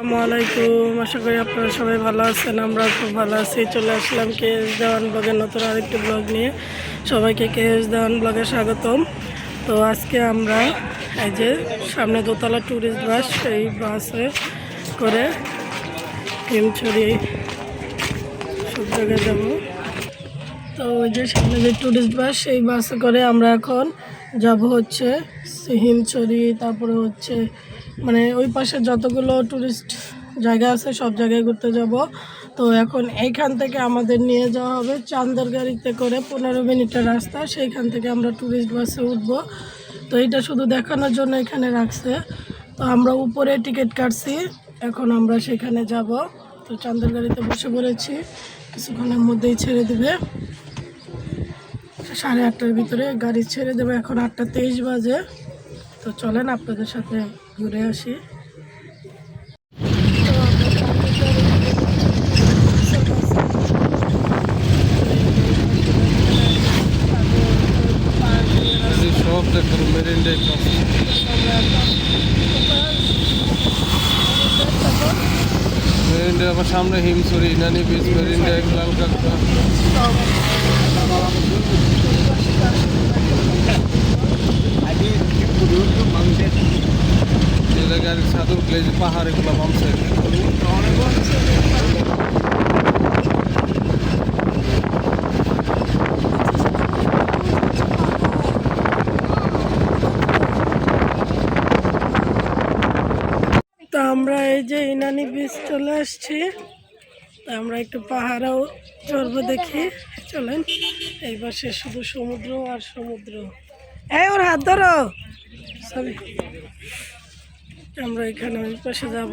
আসসালামু আলাইকুম। আশা করি আপনারা সবাই ভালো আছেন, আমরা খুব ভালো আছি। চলে আসলাম কে এস দেওয়ান ব্লগের নতুন আরেকটি ব্লগ নিয়ে। সবাইকে কে এস দেওয়ান ব্লগে স্বাগতম। তো আজকে আমরা এই যে সামনে দোতলা ট্যুরিস্ট বাস এই বাসে করে হিমছড়ি সব জায়গায় যাব। তো ওই যে সামনে যে ট্যুরিস্ট বাস সেই বাসে করে আমরা এখন যাব হচ্ছে হিমছড়ি, তারপরে হচ্ছে মানে ওই পাশে যতগুলো ট্যুরিস্ট জায়গা আছে সব জায়গায় ঘুরতে যাব। তো এখন এইখান থেকে আমাদের নিয়ে যাওয়া হবে চান্দর গাড়িতে করে পনেরো মিনিটের রাস্তা, সেইখান থেকে আমরা ট্যুরিস্ট বাসে উঠবো। তো এটা শুধু দেখানোর জন্য এখানে রাখছে। তো আমরা উপরে টিকিট কাটছি, এখন আমরা সেখানে যাব। তো চান্দর গাড়িতে বসে পড়েছি, কিছুক্ষণের মধ্যেই ছেড়ে দেবে। সাড়ে আটটার ভিতরে গাড়ি ছেড়ে দেবে, এখন আটটা তেইশ বাজে। তো চলেন আপনাদের সাথে ঘুরে আসি। আবার সামনে হিমছড়ি, নানি বিচ মেরিন ড্রাইভ লাল কাঁকড়া যে জায়গায় যে এগুলো বাম সাইড তো আমরা এই যে ইনানি বিচ চলে আসছি। আমরা একটু পাহাড়েও চড়বো দেখি। চলেন, এই পাশে শুধু সমুদ্র আর সমুদ্র। এই ওর হাত ধরো। সরি আমরা এখানে ওই পাশে যাব।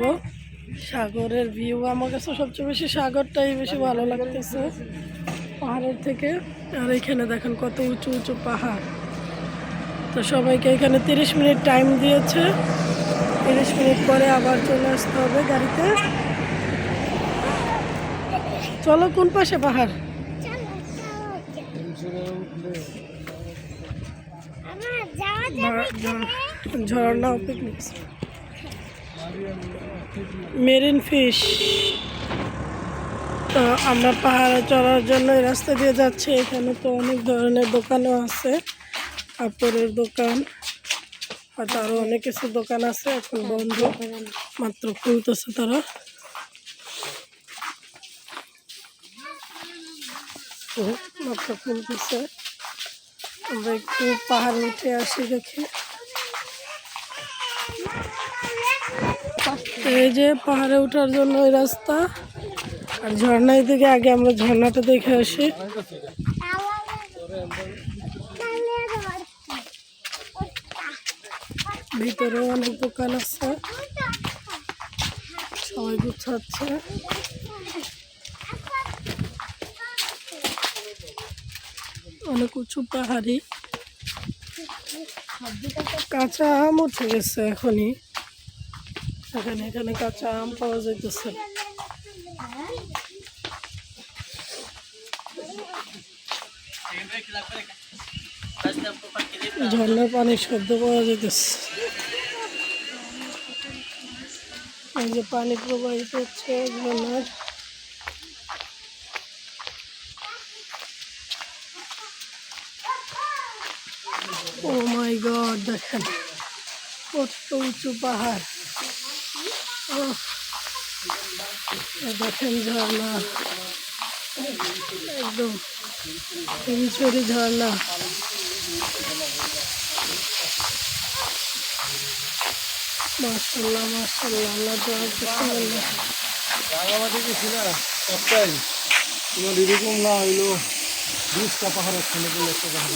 সাগরের ভিউ আমার কাছে সবচেয়ে বেশি সাগরটাই বেশি ভালো লাগতেছে পাহাড়ের থেকে। আর এখানে দেখেন কত উঁচু উঁচু পাহাড়। তো সবাইকে এখানে তিরিশ মিনিট টাইম দিয়েছে। তিরিশ মিনিট পরে আবার চলে আসতে হবে গাড়িতে। চলো কোন পাশে পাহাড়? ঝর্ণা পিকনিক মেরিন ফিশ। তো আমরা পাহাড়ে চড়ার জন্য রাস্তা দিয়ে যাচ্ছি। এখানে তো অনেক ধরনের দোকানও আছে। কাপড়ের দোকান, হয়তো আরও অনেক কিছু দোকান আছে। এখন বন্ধ, মাত্র খুলতেছে তারা। মাত্র খুলতেছে। আমরা একটু পাহাড়ে উঠে আসি দেখি। এই যে পাহাড়ে ওঠার জন্য ওই রাস্তা। আর ঝর্ণার দিকে আগে আমরা ঝর্ণাটা দেখে আসি। ভিতরে অনেক দোকান আছে। সবাই গুছাচ্ছে। অনেক উঁচু পাহাড়ি। কাঁচা আম উঠে গেছে এখনই। এখানে এখানে কাঁচা আম পাওয়া যাইতেছে। ঝর্ণার পানির শব্দ পাওয়া যাইতেছে। এই যে পানি প্রবাহিত হচ্ছে ঝর্ণার ও মাই গড দেখেন, কত উঁচু পাহাড়। দেখেন ঝর্ণা। একদম হিমছড়ি ঝর্ণা। মার্শাল্লাহ মার্শাল্লাহ আল্লাহ রাঙামাটি গেছি না একটাই তোমার এরকম না হইল। বিশটা পাহাড় ওখানে বলে একটা পাহাড়।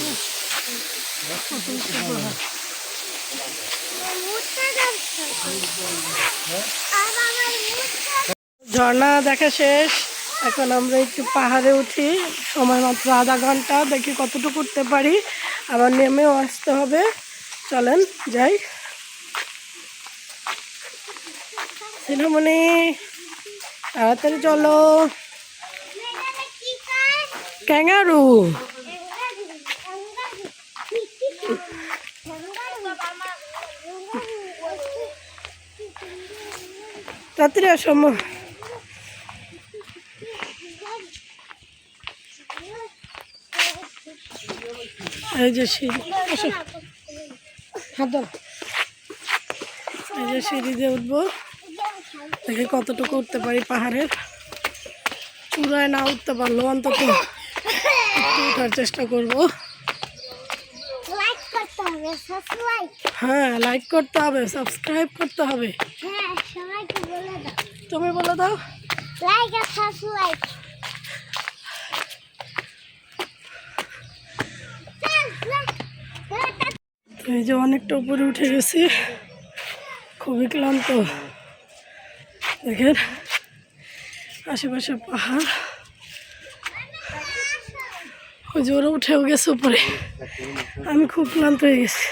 কত পাহাড়। ঝর্ণা দেখা শেষ। এখন আমরা একটু পাহাড়ে উঠি। সময় মাত্র আধা ঘণ্টা। দেখি কতটুকু উঠতে পারি। আবার নেমেও আসতে হবে। চলেন, যাই। সিনামণি, তাড়াতাড়ি চলো। ক্যাঙ্গারু। তো রাত্রে আসো আম্মু। এই যে সিঁড়ি হাত এই যে সিঁড়ি দিয়ে উঠবো। দেখে কতটুকু উঠতে পারি পাহাড়ের। চূড়ায় না উঠতে পারল অন্তত উঠার চেষ্টা করব। লাইক করতে হবে সাবস্ক্রাইব হ্যাঁ লাইক করতে হবে সাবস্ক্রাইব করতে হবে। হ্যাঁ তুমি বলে দাও। লাইক আর সাবস্ক্রাইব এই যে অনেকটা উপরে উঠে গেছি। খুবই ক্লান্ত। দেখেন, আশেপাশে পাহাড়। ওই জোরে উঠেও গেছে উপরে। আমি খুব ক্লান্ত হয়ে গেছি।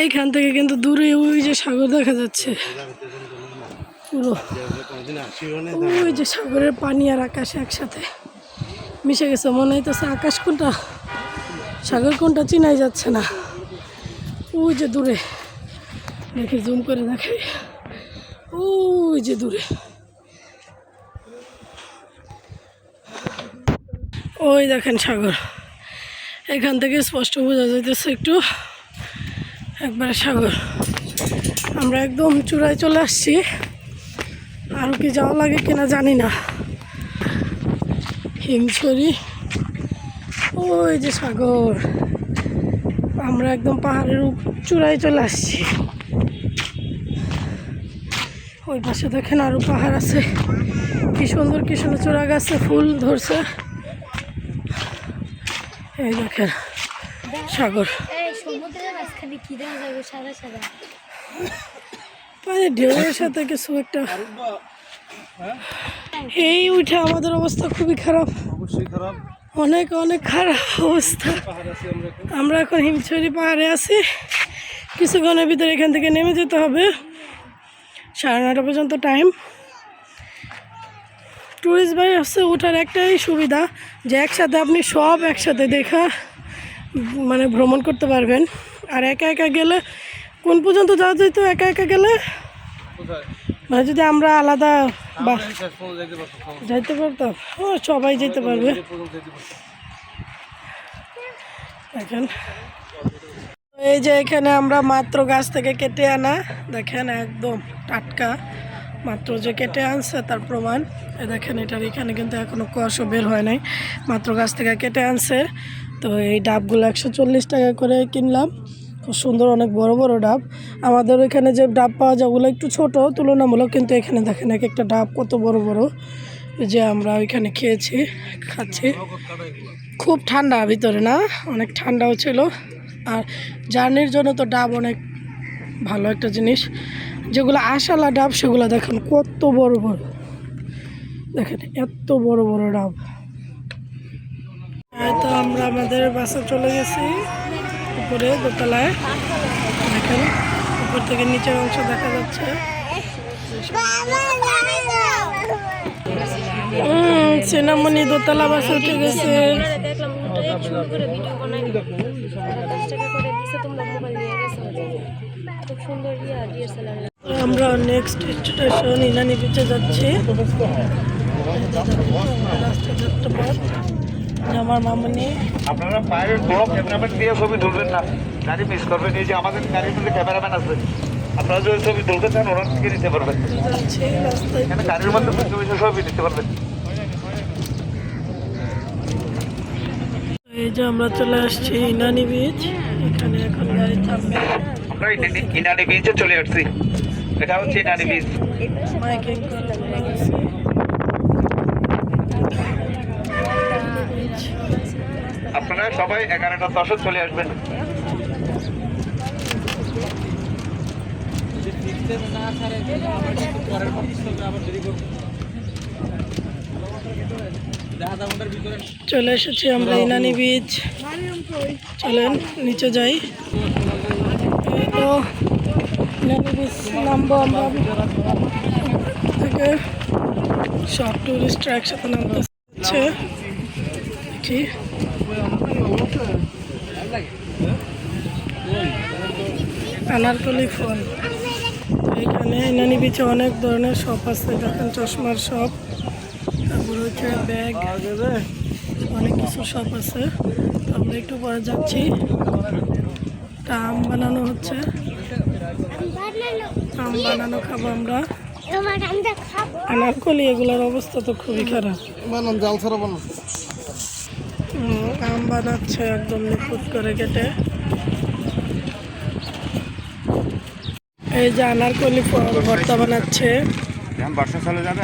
এইখান থেকে কিন্তু দূরে ওই যে সাগর দেখা যাচ্ছে। পুরো। ওই যে সাগরের পানি আর আকাশ একসাথে মিশে গেছে। মনে হইতেছে আকাশ কোনটা? সাগর কোনটা চিনাই যাচ্ছে না। ওই যে দূরে। দেখি জুম করে দেখে ওই যে দূরে। ওই দেখেন সাগর। এখান থেকে স্পষ্ট বোঝা যাইতেছে একটু। একবারে সাগর। আমরা একদম চূড়ায় চলে আসছি। আরও কি যাওয়া লাগে কিনা জানি না। হিমছড়ি। ওই যে সাগর। আমরা একদম পাহাড়ের চূড়ায় চলে আসছি। ওই পাশে দেখেন আরও পাহাড় আছে। কি সুন্দর কৃষ্ণচূড়া গাছে ফুল ধরছে। এই দেখেন, সাগর। সমুদ্রের মাঝখানে কি দেখা যাবে? সাদা সাদা। মানে ঢেউয়ের সাথে কিছু একটা। এই উঠে আমাদের অবস্থা খুবই খারাপ। অবশ্যই খারাপ। অনেক অনেক খারাপ অবস্থা। আমরা এখন হিমছড়ি পাহাড়ে আছি। কিছুক্ষণের ভিতরে এখান থেকে নেমে যেতে হবে। সাড়ে নটা পর্যন্ত টাইম ট্যুরিস্ট বাই হচ্ছে ওঠার একটাই সুবিধা যে একসাথে আপনি সব একসাথে দেখা। মানে ভ্রমণ করতে পারবেন। আর একা একা গেলে কোন পর্যন্ত যাওয়া যেত একা একা গেলে? মানে যদি আমরা আলাদা বা যাইতে পারতাম ও সবাই যেতে পারবে। দেখেন। এই যে এখানে আমরা মাত্র গাছ থেকে কেটে আনা। দেখেন একদম টাটকা। মাত্র যে কেটে আনছে তার প্রমাণ। দেখেন এটার এখানে কিন্তু এখনও কুয়াশা বের হয় নাই। মাত্র গাছ থেকে কেটে আনছে। তো এই ডাবগুলো একশো চল্লিশ টাকা করে কিনলাম। খুব সুন্দর, অনেক বড় বড় ডাব। আমাদের এখানে যে ডাব পাওয়া যায়, ওগুলো একটু ছোট, তুলনামূলক, কিন্তু এখানে দেখেন এক একটা ডাব কত বড় বড়। যে আমরা ওইখানে খেয়েছি, খাচ্ছি। খুব ঠান্ডা ভিতরে, না? অনেক ঠান্ডাও ছিল। আর জার্নির জন্য তো ডাব অনেক ভালো একটা জিনিস। যেগুলো আশালা ডাব, সেগুলো দেখেন কত বড় বড়। দেখেন, এত বড় বড় ডাব। আমরা আমাদের বাসে চলে গেছি উপরে দোতলায়। দেখেন, উপর থেকে নিচের অংশ দেখা যাচ্ছে। সিনামণি দোতলা বাসে উঠে গেছে। আমরা নেক্সট স্টেশন ইনানি বিচে যাচ্ছি। রাস্তা আমার মামনি আপনারা বাইরের বড় ক্যামেরাম্যান দিয়ে ছবি তুলবেন না। গাড়ি মিস করবেন। এই যে আমাদের গাড়ির মধ্যে ক্যামেরাম্যান আছে। আপনারা যদি ছবি তুলতে চান ওনার থেকে নিতে পারবেন। এখানে গাড়ির মধ্যে বসে ছবি নিতে পারবেন। এই যে আমরা চলে আসছি ইনানি বিচ এখানে এখন গাড়ি থামবে। আমরা ইনানি ইনানি বিচে চলে আসছি। এটা হচ্ছে ইনানি বিচ মাইকিং করা হয়ে গেছে। সবাই এগারোটা দশে চলে আসবেন। চলে এসেছি আমরা ইনানি বীজ চলেন, নিচে যাই। তো, ইনানি বিচ নামবো আমরা। থেকে সব টুরিস্টরা একসাথে নামতেছে। কি? আনারকলি ফল। এখানে ইনানি বিচে অনেক ধরনের শপ আছে। দেখেন চশমার শপ তারপর হচ্ছে ব্যাগ অনেক কিছু শপ আছে। তো আমরা একটু পরে যাচ্ছি। তা আম বানানো হচ্ছে। আম বানানো খাব আমরা। আনারকলি এগুলোর অবস্থা তো খুবই খারাপ। বানান জাল ছাড়া বানান। আম বানাচ্ছে একদম নিখুঁত করে কেটে। এই যে আনারকলি ভর্তা বানাচ্ছে। বর্ষা চলে যাবে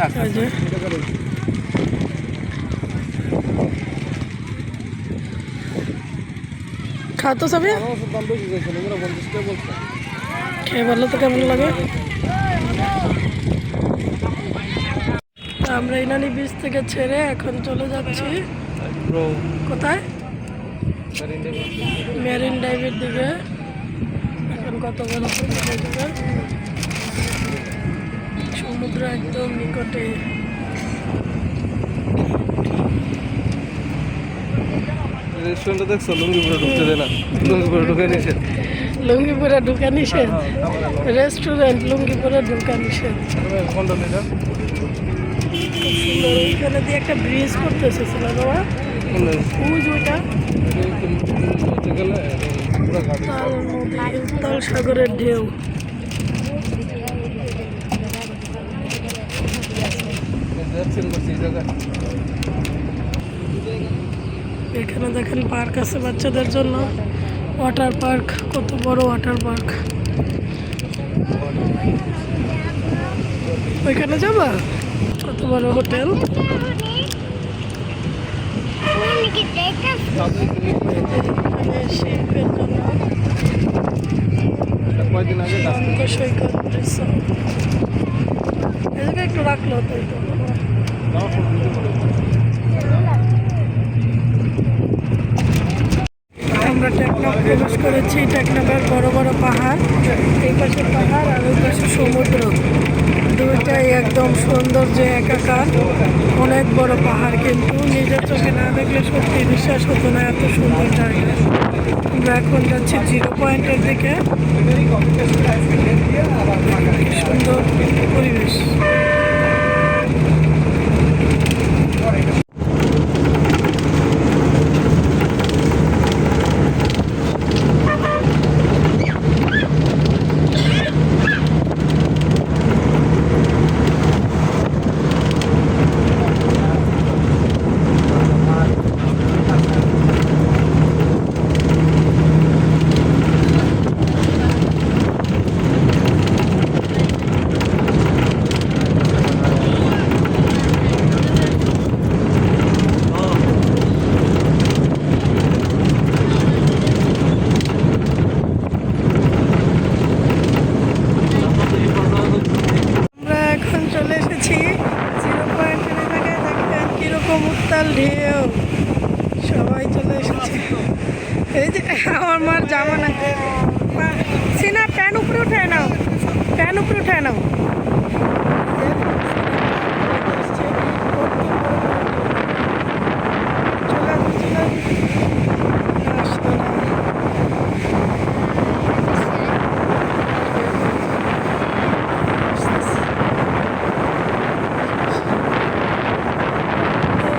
খাতো সবে খেয়ে বলল তো কেমন লাগে। আমরা ইনানি বীজ থেকে ছেড়ে এখন চলে যাচ্ছি। কোথায়? মেরিন ড্রাইভের দিকে। এখন কত বড় সমুদ্র একদম নিকটে। রেস্টুরেন্টে দেখছ? লুঙ্গি পুরো ঢুকতে দেয় না? লুঙ্গি পুরো ঢুকে নিয়েছে লুঙ্গিপুরে ঢুকা নিষেধ রেস্টুরেন্ট লুঙ্গিপুরে ঢুকা নিষেধ সুন্দর। ওইখানে দিয়ে একটা ব্রিজ করতে এসেছিল বাবা সাগরের ঢেউ। এখানে দেখেন পার্ক আছে বাচ্চাদের জন্য। ওয়াটার পার্ক, কত বড় ওয়াটার পার্ক। ওইখানে যাবা? কত বড় হোটেল? কয়দিন আগে একটু রাখল তো। আমরা টেকনাফ প্রবেশ করেছি টেকনাফের বড় বড় পাহাড়। এই পাশে পাহাড় আর ওই পাশে সমুদ্র। দুইটাই একদম সুন্দর যে একাকার। অনেক বড় পাহাড়, কিন্তু নিজের চোখে না দেখলে সত্যি বিশ্বাস হতো না এত সুন্দর জায়গা। আমরা এখন যাচ্ছি জিরো পয়েন্টের দিকে। সুন্দর পরিবেশ আমরা এখন চলে এসেছি জিরো পয়েন্টের জায়গায় দেখবেন উত্তাল ঢেউ। সবাই চলে এসেছে। এই যে আমার মার জামা না। সিনা, প্যান উপরে উঠায় নাও। প্যান উপরে উঠায় নাও। চলে চলে আসো। আসতো না।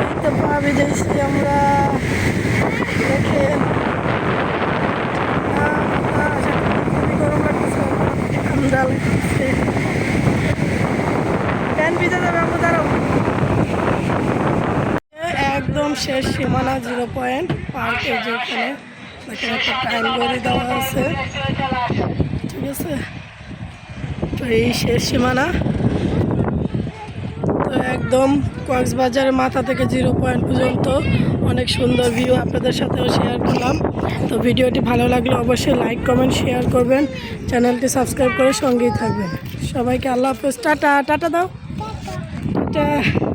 এই তো পা ভিজাইছি আমরা দেখে খুবই গরম লাগতেছে ঠান্ডা লাগতেছে ফ্যান ভিজে যাবে আমরা দাঁড়াও একদম শেষ সীমানা জিরো পয়েন্ট পার্কের যেখানে এখানে একটা টাইম ঘড়ি দেওয়া আছে ঠিক আছে? তো এই শেষ সীমানা। তো একদম কক্সবাজারের মাথা থেকে জিরো পয়েন্ট পর্যন্ত অনেক সুন্দর ভিউ আপনাদের সাথেও শেয়ার করলাম। তো ভিডিওটি ভালো লাগলে অবশ্যই লাইক কমেন্ট শেয়ার করবেন। চ্যানেলটি সাবস্ক্রাইব করে সঙ্গেই থাকবেন। সবাইকে আল্লাহ হাফেজ। টাটা টাটা দাও। Ta ta.